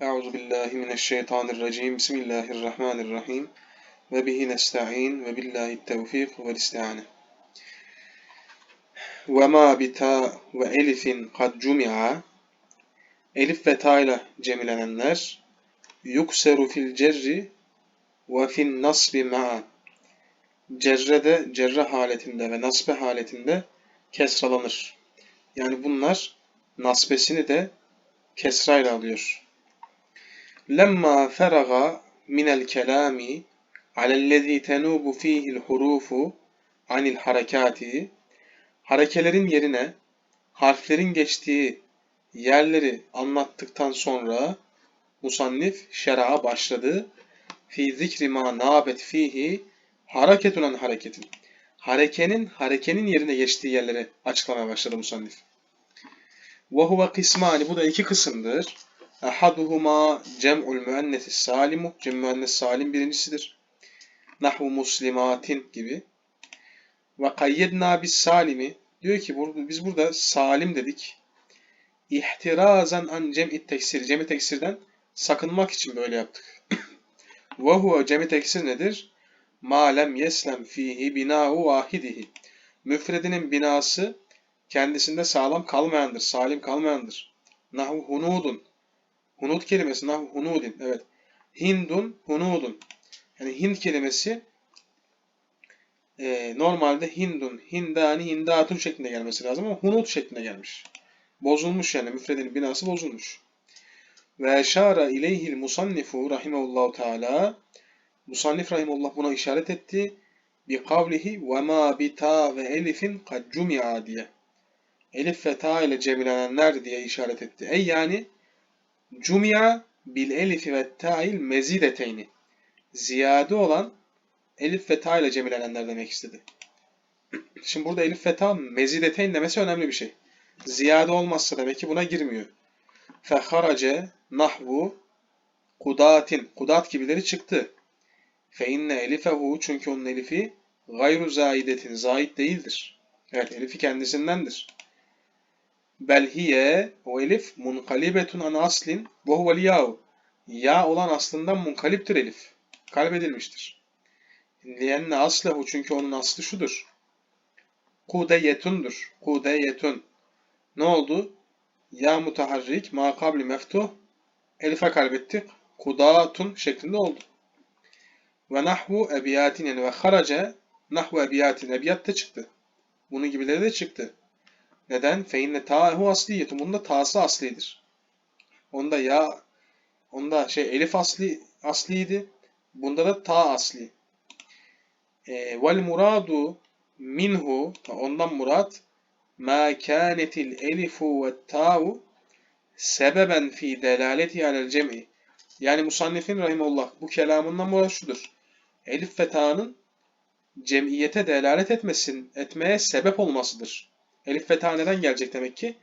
Euzu billahi mineşşeytanirracim. Bismillahirrahmanirrahim. Ve bihi nesta'in ve billahi tevfik ve isti'ane. Ve ma bita ve elifin kad cumi'a Elif ve ta ile cemilenenler yukseru fil cerri ve fin nasbi ma'a Cerrede, cerre haletinde ve nasbe haletinde kesralanır. Yani bunlar nasbesini de kesrayla alıyor. لما فرغ من الكلام على الذي تنوب فيه الحروف عن الحركات harekelerin yerine harflerin geçtiği yerleri anlattıktan sonra musannif şer'a başladı. Fi zikri ma nabet fihi hareketun an hareketin. Harekenin harekenin yerine geçtiği yerleri açıklamaya başladı musannif. Ve huve kısmani bu da iki kısımdır. Ahaduhuma cem'ul müennesis salimu. Cem müennes salim birincisidir. Nahvu muslimatin gibi. Ve kayyedna bis salimi. Diyor ki biz burada salim dedik. İhtirazan an cem'i teksir. Cem'i teksirden sakınmak için böyle yaptık. Ve huve cem'i teksir nedir? Ma lem yeslem fihi bina'u vahidihi. Müfredinin binası kendisinde sağlam kalmayandır, salim kalmayandır. Nahu hunudun. Hunud kelimesi nah hunudin. Evet. Hindun hunudun. Yani Hind kelimesi e, normalde Hindun, Hindani, Hindatun şeklinde gelmesi lazım ama Hunud şeklinde gelmiş. Bozulmuş yani müfredin binası bozulmuş. Ve eşara ileyhil musannifu rahimehullahu teala Musannif rahimullah buna işaret etti. Bi kavlihi ve ma bi ta ve elifin kad cumi'a diye. Elif ve ta ile cemilenenler diye işaret etti. Ey yani Cumia bil elifi ve ta'il mezideteyni. Ziyade olan elif ve ta ile cemilenenler demek istedi. Şimdi burada elif ve ta mezideteyn demesi önemli bir şey. Ziyade olmazsa demek ki buna girmiyor. Feharace nahvu kudatin. Kudat gibileri çıktı. Fe inne elifehu çünkü onun elifi gayru zaidetin. Zait değildir. Evet elifi kendisindendir. Belhiye o elif munkalibetun an aslin ve huvel yahu. Ya olan aslından munkaliptir elif. Kalbedilmiştir. Liyenne aslehu çünkü onun aslı şudur. Kudeyetundur. Kudeyetun. Ne oldu? Ya mutaharrik ma kabli meftuh elife kalbettik. Kudatun şeklinde oldu. Ve nahvu ebiyatin ve harace nahvu ebiyatin ebiyat da çıktı. Bunun gibileri de çıktı. Neden? Feinne ta'hu asliyetun. Bunda ta'sı aslidir. Onda ya onda şey elif asli asliydi. Bunda da ta asli. E, vel muradu minhu ondan murat ma kanetil elifu ve ta'u sebeben fi delaleti alel cem'i. Yani musannifin rahimullah bu kelamından murat şudur. Elif ve ta'nın cemiyete delalet etmesin, etmeye sebep olmasıdır. Elif ve ta neden gelecek demek ki?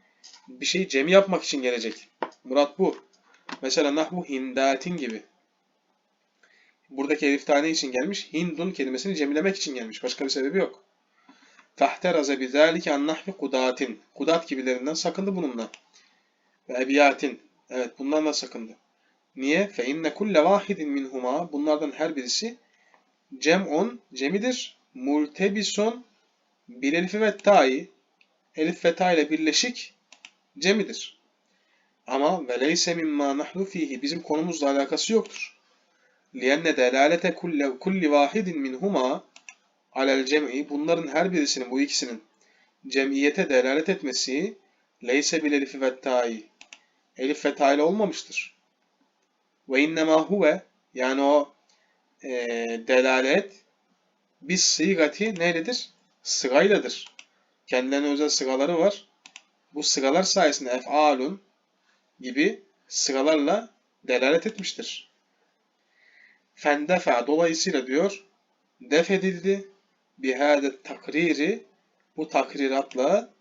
Bir şeyi cemi yapmak için gelecek. Murat bu. Mesela nahvu hindatin gibi. Buradaki elif tane için gelmiş. Hindun kelimesini cemilemek için gelmiş. Başka bir sebebi yok. Tahteraze bizalike an nahvi kudatin. Kudat gibilerinden sakındı bununla. Ve ebiyatin. Evet bundan da sakındı. Niye? Fe inne kulle vahidin minhuma. Bunlardan her birisi cem'un cemidir. Multebison bil elifi ve ta'i elif ve ta ile birleşik cemidir. Ama ve leyse mimma nahnu fihi bizim konumuzla alakası yoktur. Liyenne delalete kulli, kulli vahidin minhuma alel cem'i bunların her birisinin bu ikisinin cemiyete delalet etmesi leyse bil elifi ve ta'i elif ve ta olmamıştır. Ve innema huve yani o e, delalet biz sigati neyledir? Sırayladır. Kendilerine özel sıraları var. Bu sıralar sayesinde ef'alun gibi sıralarla delalet etmiştir. Fendefa dolayısıyla diyor def edildi bihâdet takriri bu takriratla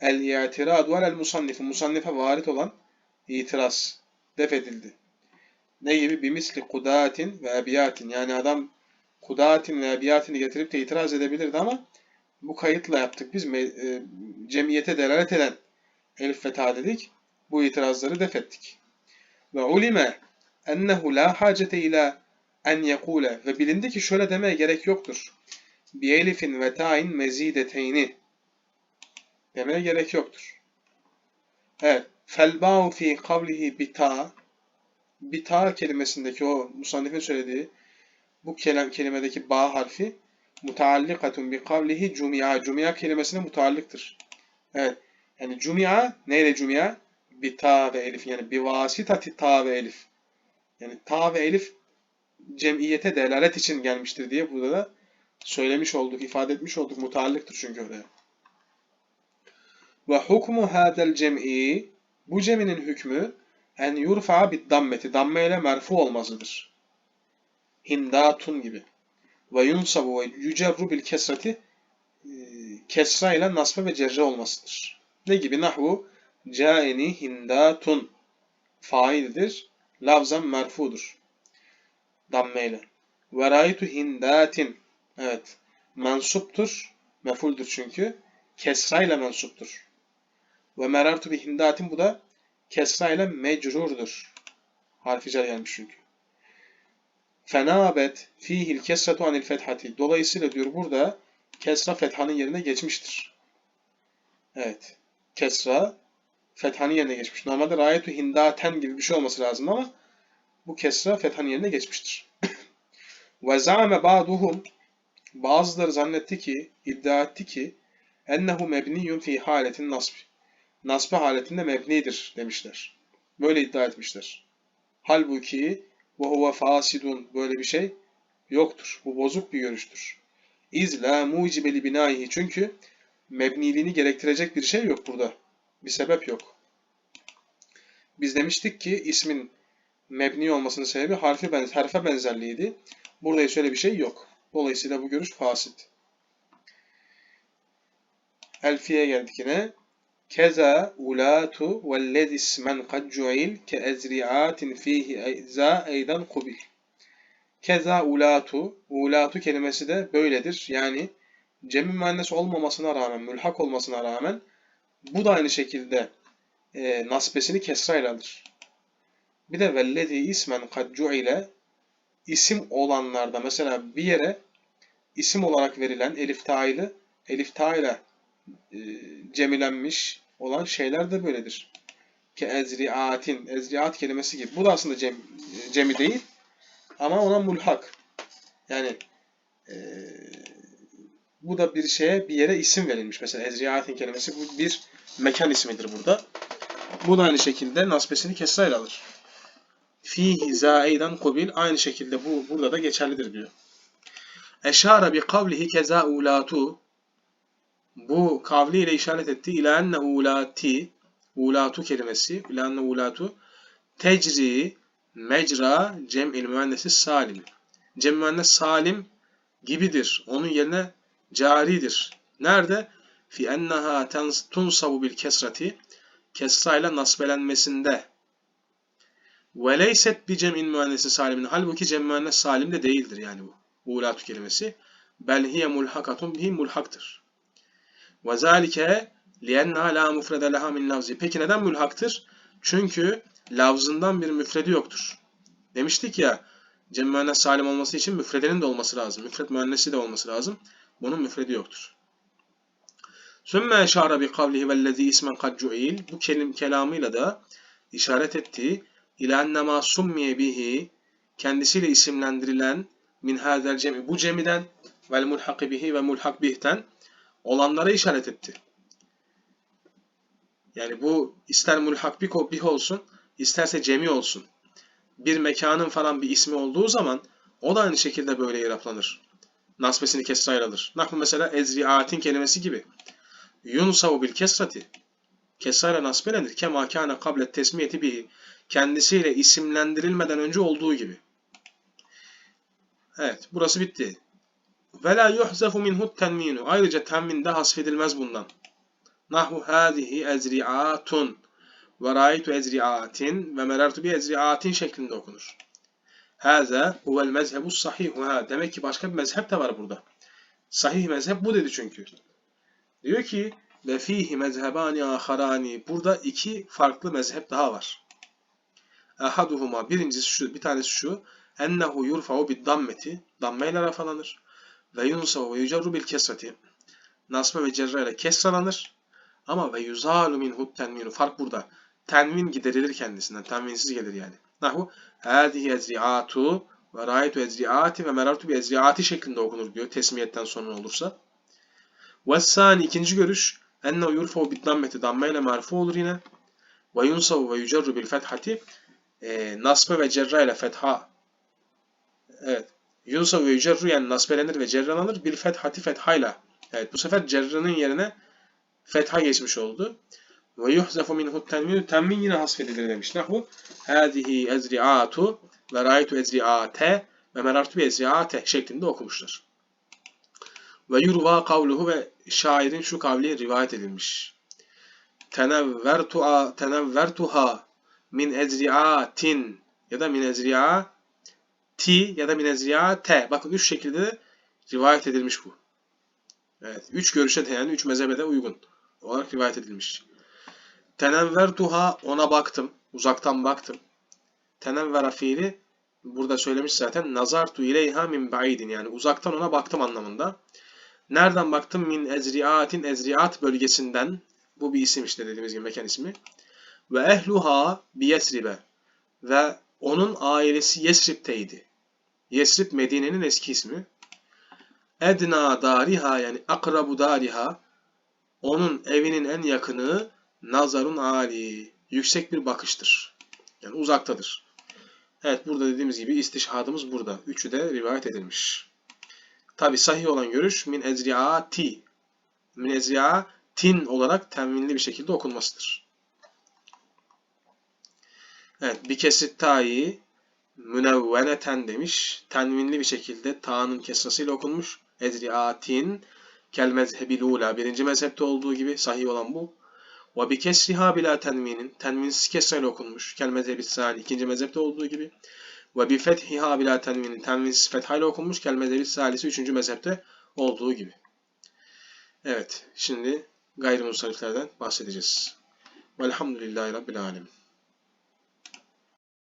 el i'tiradu el musannifi musannife varit olan itiraz def edildi. Ne gibi? Bimisli kudatin ve ebiyatin yani adam kudatin ve ebiyatini getirip de itiraz edebilirdi ama bu kayıtla yaptık. Biz e, cemiyete delalet eden elif ve ta dedik. Bu itirazları def ettik. Ve ulime ennehu la hacete ila en yekule ve bilindi ki şöyle demeye gerek yoktur. Bi elifin ve ta'in mezideteyni demeye gerek yoktur. Evet. Felba'u fi kavlihi bita bita kelimesindeki o musannifin söylediği bu kelam kelimedeki ba harfi mutaallikatun bi kavlihi cumia. Cumia kelimesine mutallıktır. Evet. Yani cumia neyle cumia? Bi ta ve elif yani bi vasitati ta ve elif. Yani ta ve elif cemiyete delalet için gelmiştir diye burada da söylemiş olduk, ifade etmiş olduk. Mutallıktır çünkü oraya. Ve hukmu hadel cem'i bu ceminin hükmü en yurfa bid dammeti damme ile merfu olmasıdır. Hindatun gibi. Ve yunsabu ve yücerru bil kesreti e, kesra ile nasbe ve cerre olmasıdır. Ne gibi? Nahvu caeni hindatun faildir. Lafzan merfudur. Damme ile. Ve raitu hindatin evet mensuptur. Mefuldür çünkü. Kesra ile mensuptur. Ve merartu bi hindatin bu da kesra ile mecrurdur. Harfi gelmiş çünkü. Fenabet fihil kesretu anil fethati. Dolayısıyla diyor burada kesra fethanın yerine geçmiştir. Evet. Kesra fethanın yerine geçmiş. Normalde rayetu hindaten gibi bir şey olması lazım ama bu kesra fethanın yerine geçmiştir. Ve zâme ba'duhum bazıları zannetti ki, iddia etti ki ennehu mebniyun fi haletin nasbi. Nasbi haletinde mebnidir demişler. Böyle iddia etmişler. Halbuki ve huve fasidun böyle bir şey yoktur. Bu bozuk bir görüştür. İz la mucibeli binayihi çünkü mebniliğini gerektirecek bir şey yok burada. Bir sebep yok. Biz demiştik ki ismin mebni olmasının sebebi harfi benz harfe benzerliğiydi. Burada ise öyle bir şey yok. Dolayısıyla bu görüş fasit. Elfiye geldik yine. Keza ulatu vellezi ismen kad cu'il ke ezri'atin fihi za eydan kubil. Keza ulatu, ulatu kelimesi de böyledir. Yani cemi müennes olmamasına rağmen, mülhak olmasına rağmen bu da aynı şekilde e, nasbesini kesrayla alır. Bir de vellezi ismen kad cu'ile isim olanlarda mesela bir yere isim olarak verilen elif ta'ylı elif ta'yla e, cemilenmiş olan şeyler de böyledir. Ki ezriatin, ezriat kelimesi gibi. Bu da aslında cem, cemi değil ama ona mulhak. Yani e, bu da bir şeye bir yere isim verilmiş. Mesela ezriatin kelimesi bu bir mekan ismidir burada. Bu da aynı şekilde nasbesini kesrayla alır. Fihi zaidan kubil aynı şekilde bu burada da geçerlidir diyor. Eşara bi kavlihi keza ulatu bu kavliyle işaret etti. İlâ enne ulati ulatu kelimesi ilâ enne ulatu tecri mecra cem'il müennesi salim. Cem müennes salim gibidir. Onun yerine caridir. Nerede? Fi enneha tunsabu bil kesrati kesra ile nasbelenmesinde. Ve leyset bi cem'in müennesi salimin. Halbuki cem müennes salim de değildir yani bu. Ulatu kelimesi. Bel hiye mulhakatun bihi mulhaktır. Ve zâlike liyenna la mufrede leha min. Peki neden mülhaktır? Çünkü lafzından bir müfredi yoktur. Demiştik ya cem müennes salim olması için müfredenin de olması lazım. Müfred müennesi de olması lazım. Bunun müfredi yoktur. Sümme eşara bi kavlihi vellezî ismen kad. Bu kelim kelamıyla da işaret etti. İlâ ennemâ summiye bihi kendisiyle isimlendirilen min hâzel cemi bu cemiden vel mulhaki bihi ve mulhak bihten olanlara işaret etti. Yani bu ister mulhak bih olsun, isterse cemi olsun. Bir mekanın falan bir ismi olduğu zaman o da aynı şekilde böyle yaraplanır. Nasbesini kesrayla alır. Naklı mesela ezriatin kelimesi gibi. Yunsavu bil kesrati. Kesrayla nasbelenir. Kema kâne kablet tesmiyeti bihi. Kendisiyle isimlendirilmeden önce olduğu gibi. Evet, burası bitti. Ve la yuhzafu minhu tenminu. Ayrıca tenmin de hasfedilmez bundan. Nahu hâzihi ezri'atun. Ve râitu ezri'atin ve merartu bi ezri'atin şeklinde okunur. Hâze huvel mezhebu sahihu. Ha, demek ki başka bir mezhep de var burada. Sahih mezhep bu dedi çünkü. Diyor ki ve fihi mezhebani aharani. Burada iki farklı mezhep daha var. Ahaduhuma birincisi şu, bir tanesi şu. Ennehu yurfa'u bid dammeti. Dammeyle rafalanır. Ve yunsavu ve yücerru bil kesreti. Nasma ve cerra ile kesralanır. Ama ve yuzalu minhu tenvinu. Fark burada. Tenvin giderilir kendisinden. Tenvinsiz gelir yani. Nahu hâzihi ezri'atu ve râitu ezri'ati ve merartu bi ezri'ati şeklinde okunur diyor. Tesmiyetten sonra olursa. Vessani ikinci görüş. Ennehu yurfa'u bid dammeti. Dammeyle marfu olur yine. Ve yunsavu ve yücerru bil fethati. E, nasbe ve cerra ile fetha. Evet. Yunsavu ve yücerru yani nasbelenir ve cerralanır. Bil fethati fethayla. Evet bu sefer cerranın yerine fetha geçmiş oldu. Ve yuhzafu minhu tenvin. Tenvin yine hasfedilir demiş. Nahu. Hâzihi ezri'atu ve râitu ezri'ate ve merartu ezri'ate şeklinde okumuşlar. Ve yurva kavluhu ve şairin şu kavli rivayet edilmiş. Tenevvertuha tenevvertuha min ezri'atin ya da min ezri'ati ya da min ezri'ate. Bakın üç şekilde de rivayet edilmiş bu. Evet. Üç görüşe de yani üç mezhebe uygun olarak rivayet edilmiş. Tenevvertuha ona baktım. Uzaktan baktım. Tenevvera fiili burada söylemiş zaten. Nazartu ileyha min ba'idin yani uzaktan ona baktım anlamında. Nereden baktım? Min ezriatin ezriat bölgesinden. Bu bir isim işte dediğimiz gibi mekan ismi. Ve ehluha bi Yesrib'e. Ve onun ailesi Yesrib'teydi. Yesrib Medine'nin eski ismi. Edna dariha yani akrabu dariha onun evinin en yakını nazarun ali yüksek bir bakıştır. Yani uzaktadır. Evet burada dediğimiz gibi istişhadımız burada. Üçü de rivayet edilmiş. Tabi sahih olan görüş min ezriati min ezriatin olarak temvinli bir şekilde okunmasıdır. Evet bir kesit tayi münevveneten demiş. Tenvinli bir şekilde ta'nın kesrasıyla okunmuş. Ezriatin kel mezhebil ula. Birinci mezhepte olduğu gibi sahih olan bu. Ve bi kesriha bila tenvinin. Tenvinsiz kesrayla okunmuş. Kel mezhebi sani. ikinci mezhepte olduğu gibi. Ve bi fethiha bila tenvinin. Tenvinsiz fethayla okunmuş. Kel mezhebi salisi. Üçüncü mezhepte olduğu gibi. Evet. Şimdi gayrimusariflerden bahsedeceğiz. Velhamdülillahi Rabbil Alemin.